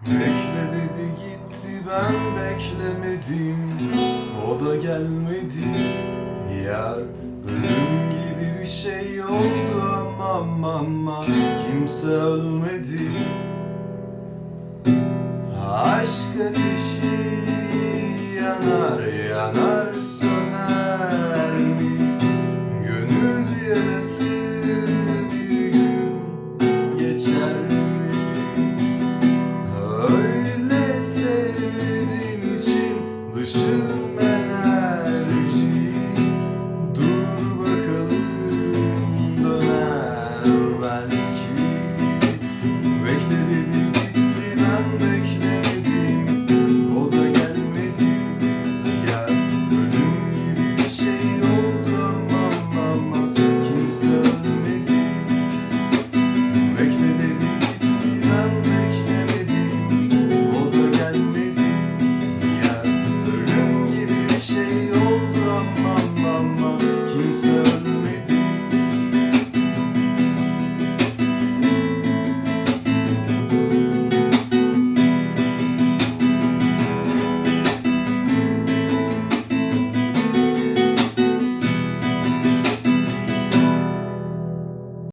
Bekledi gitti ben beklemedim O da gelmedi. Yer ölüm gibi bir şey oldu ama ama Kimse ölmedi. Aşk ateşi yanar yanar söndü ocean